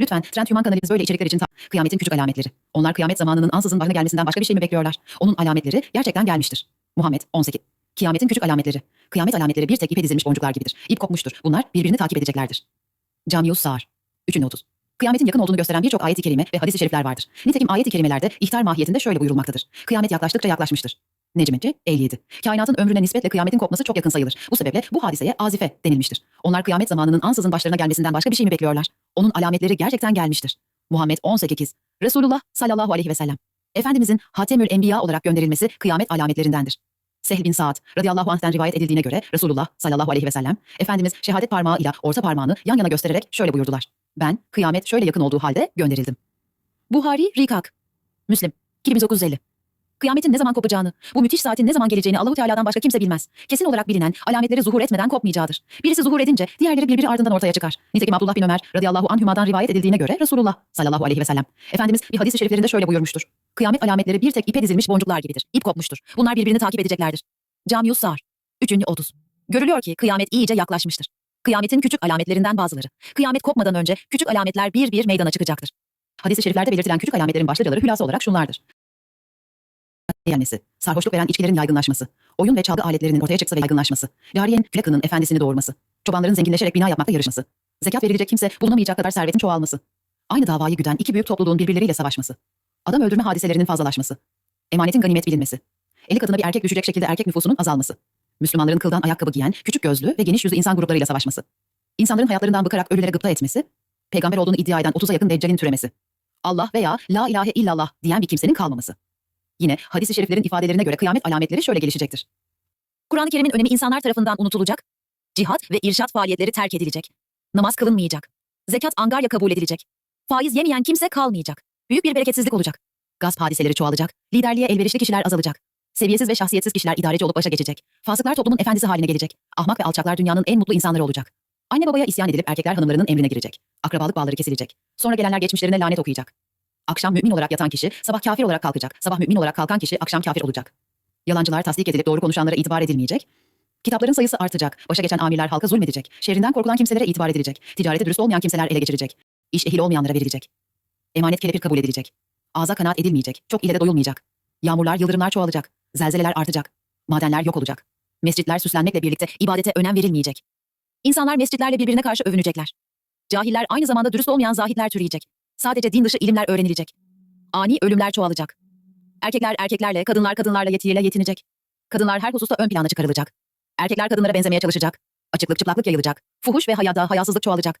Lütfen Trend Human kanalımız böyle içerikler için kıyametin küçük alametleri. Onlar kıyamet zamanının ansızın başına gelmesinden başka bir şey mi bekliyorlar? Onun alametleri gerçekten gelmiştir. Muhammed 18. Kıyametin küçük alametleri. Kıyamet alametleri bir tek ipe dizilmiş boncuklar gibidir. İp kopmuştur. Bunlar birbirini takip edeceklerdir. Camius Sağır. 3. 30. Kıyametin yakın olduğunu gösteren birçok ayet-i kerime ve hadis-i şerifler vardır. Nitekim ayet-i kerimelerde ihtar mahiyetinde şöyle buyurulmaktadır. Kıyamet yaklaştıkça yaklaşmıştır. Necmetçi 57. Kainatın ömrüne nispetle kıyametin kopması çok yakın sayılır. Bu sebeple bu hadiseye azife denilmiştir. Onlar kıyamet zamanının ansızın başlarına gelmesinden başka bir şey mi bekliyorlar? Onun alametleri gerçekten gelmiştir. Muhammed 18. Resulullah sallallahu aleyhi ve sellem. Efendimizin Hatemül Enbiya olarak gönderilmesi kıyamet alametlerindendir. Sehl bin Sa'd radıyallahu anh'ten rivayet edildiğine göre Resulullah sallallahu aleyhi ve sellem Efendimiz şehadet parmağı ile orta parmağını yan yana göstererek şöyle buyurdular. Ben kıyamet şöyle yakın olduğu halde gönderildim. Buhari Rikak. Müslim 2950. Kıyametin ne zaman kopacağını, bu müthiş saatin ne zaman geleceğini Allahu Teala'dan başka kimse bilmez. Kesin olarak bilinen alametleri zuhur etmeden kopmayacağıdır. Birisi zuhur edince diğerleri birbiri ardından ortaya çıkar. Nitekim Abdullah bin Ömer radıyallahu anhümadan rivayet edildiğine göre Resulullah sallallahu aleyhi ve sellem Efendimiz bir hadis-i şeriflerinde şöyle buyurmuştur. Kıyamet alametleri bir tek ipe dizilmiş boncuklar gibidir. İp kopmuştur. Bunlar birbirini takip edeceklerdir. Camius Sar. 3. 30. Görülüyor ki kıyamet iyice yaklaşmıştır. Kıyametin küçük alametlerinden bazıları. Kıyamet kopmadan önce küçük alametler bir bir meydana çıkacaktır. Hadis-i şeriflerde belirtilen küçük alametlerin başlıcaları hülasa olarak şunlardır. Yenmesi, sarhoşluk veren içkilerin yaygınlaşması, oyun ve çalgı aletlerinin ortaya çıksa ve yaygınlaşması, cariyenin plakının efendisini doğurması, çobanların zenginleşerek bina yapmakta yarışması, zekat verilecek kimse bulunamayacak kadar servetin çoğalması, aynı davayı güden iki büyük topluluğun birbirleriyle savaşması, adam öldürme hadiselerinin fazlalaşması, emanetin ganimet bilinmesi, eli kadına bir erkek düşecek şekilde erkek nüfusunun azalması, Müslümanların kıldan ayakkabı giyen, küçük gözlü ve geniş yüzlü insan gruplarıyla savaşması, insanların hayatlarından bıkarak ölülere gıpta etmesi, peygamber olduğunu iddia eden 30'a yakın deccalin türemesi, Allah veya la ilahe illallah diyen bir kimsenin kalmaması. Yine hadis-i şeriflerin ifadelerine göre kıyamet alametleri şöyle gelişecektir. Kur'an-ı Kerim'in önemi insanlar tarafından unutulacak, cihat ve irşat faaliyetleri terk edilecek, namaz kılınmayacak, zekat angarya kabul edilecek, faiz yemeyen kimse kalmayacak, büyük bir bereketsizlik olacak, gasp hadiseleri çoğalacak, liderliğe elverişli kişiler azalacak, seviyesiz ve şahsiyetsiz kişiler idareci olup başa geçecek, fasıklar toplumun efendisi haline gelecek, ahmak ve alçaklar dünyanın en mutlu insanları olacak. Anne babaya isyan edilip erkekler hanımlarının emrine girecek, akrabalık bağları kesilecek, sonra gelenler geçmişlerine lanet okuyacak, Akşam mümin olarak yatan kişi sabah kafir olarak kalkacak. Sabah mümin olarak kalkan kişi akşam kafir olacak. Yalancılar tasdik edilip doğru konuşanlara itibar edilmeyecek. Kitapların sayısı artacak. Başa geçen amirler halka zulmedecek. Şerrinden korkulan kimselere itibar edilecek. Ticarete dürüst olmayan kimseler ele geçirecek. İş ehil olmayanlara verilecek. Emanet kelepir kabul edilecek. Ağza kanaat edilmeyecek. Çok ile de doyulmayacak. Yağmurlar, yıldırımlar çoğalacak. Zelzeleler artacak. Madenler yok olacak. Mescitler süslenmekle birlikte ibadete önem verilmeyecek. İnsanlar mescitlerle birbirine karşı övünecekler. Cahiller aynı zamanda dürüst olmayan zahitler türeyecek. Sadece din dışı ilimler öğrenilecek. Ani ölümler çoğalacak. Erkekler erkeklerle, kadınlar kadınlarla yetiyle yetinecek. Kadınlar her hususta ön plana çıkarılacak. Erkekler kadınlara benzemeye çalışacak. Açıklık çıplaklık yayılacak. Fuhuş ve hayada hayasızlık çoğalacak.